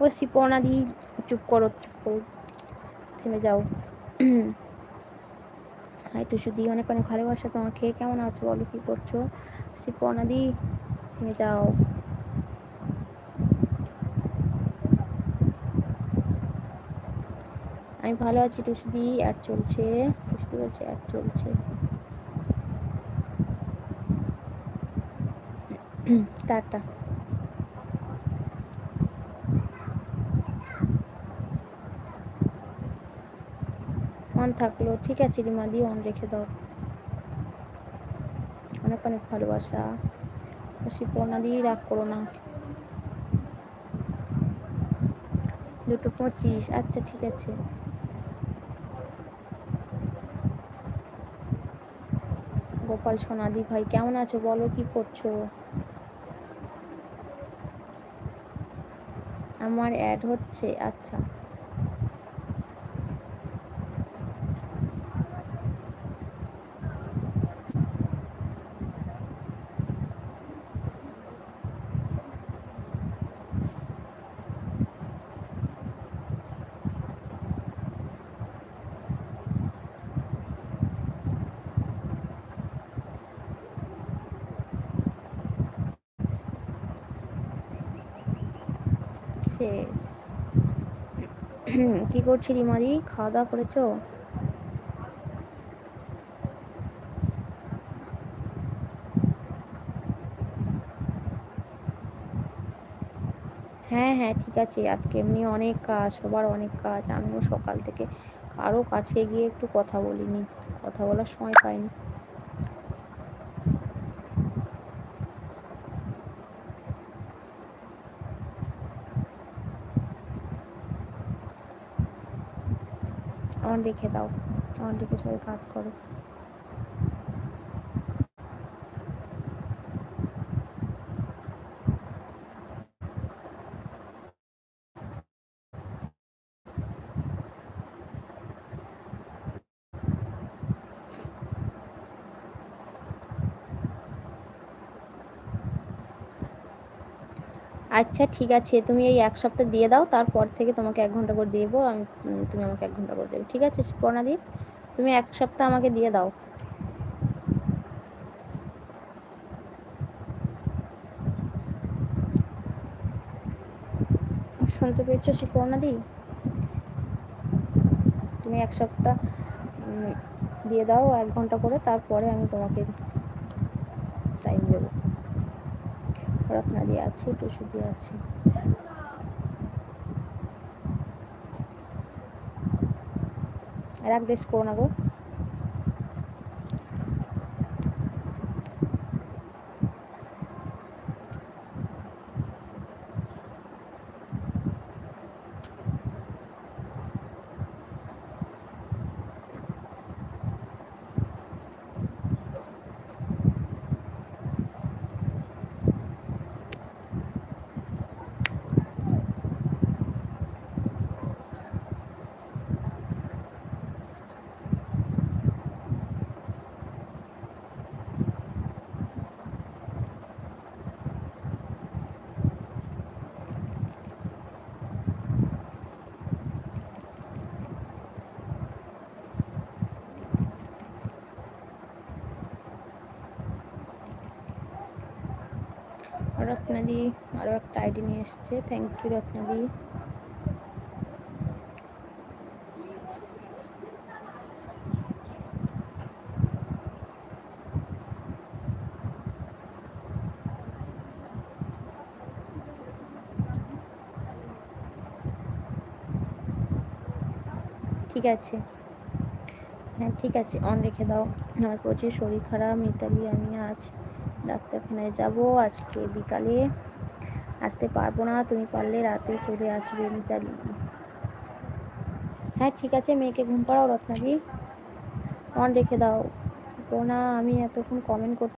ও সিপর্ণা দি চুপ করো চুপ করো। থেমে যাও। হাই টুসু দি অনেক অনেক ভালোবাসা তোমাকে। কেমন আছো বলো, কি করছ? সিপর্ণা দি, থেমে যাও। আমি ভালো আছি, টুসুদি। অ্যাড চলছে। টুসুদি বলছে অ্যাড চলছে। টাটা। অন থাকল। ঠিক আছে রিমা, দিয়ে অন রেখে দাও। অনেক অনেক ভালোবাসা। শিপর্ণা দিয়ে রাগ করো না। দুটো পঁচিশ আচ্ছা ঠিক আছে। গোপাল সোনাদি ভাই, কেমন আছো? বলো কি করছ? আমার অ্যাড হচ্ছে আচ্ছা। শেষ। কি করছি রিমাদি? খাওয়া দাওয়া করেছ? হ্যাঁ হ্যাঁ ঠিক আছে। আজকে এমনি অনেক কাজ, সবার অনেক কাজ। আমিও সকাল থেকে কারও কাছে গিয়ে একটু কথা বলিনি। কথা বলার সময় পাইনি। অন রেখে দাও। অন রেখে সবাই কাজ করো। আচ্ছা ঠিক আছে। তুমি এই এক সপ্তাহ দিয়ে দাও, তারপর থেকে তোমাকে এক ঘণ্টা করে দেবো। আমি তুমি আমাকে এক ঘণ্টা করে দেবে। ঠিক আছে প্রণাদি তুমি এক সপ্তাহ আমাকে দিয়ে দাও। শুনতে পেয়েছ সুপর্ণাদি তুমি এক সপ্তাহ দিয়ে দাও এক ঘণ্টা করে, তারপরে আমি তোমাকে টাইম দেবো রত্নাদি আছে টুসুদি আছে। রাখ দেশ করো না গো। রত্নাদি, আরও একটা আইডি নিয়ে এসছে। থ্যাংক ইউ রত্নাদি। ঠিক আছে। হ্যাঁ ঠিক আছে অন রেখে দাও। আমার প্রচুর শরীর খারাপ, মিতালি আমি আজ ডাক্তারখানায় যাব আজকে বিকালে। আসতে পারব না, তুমি পারলে রাতে চলে আসবে মিতালি। হ্যাঁ ঠিক আছে, মেয়েকে ঘুম পাড়াও রত্নাদি। অন রেখে দাও। না আমি এতক্ষণ কমেন্ট করতে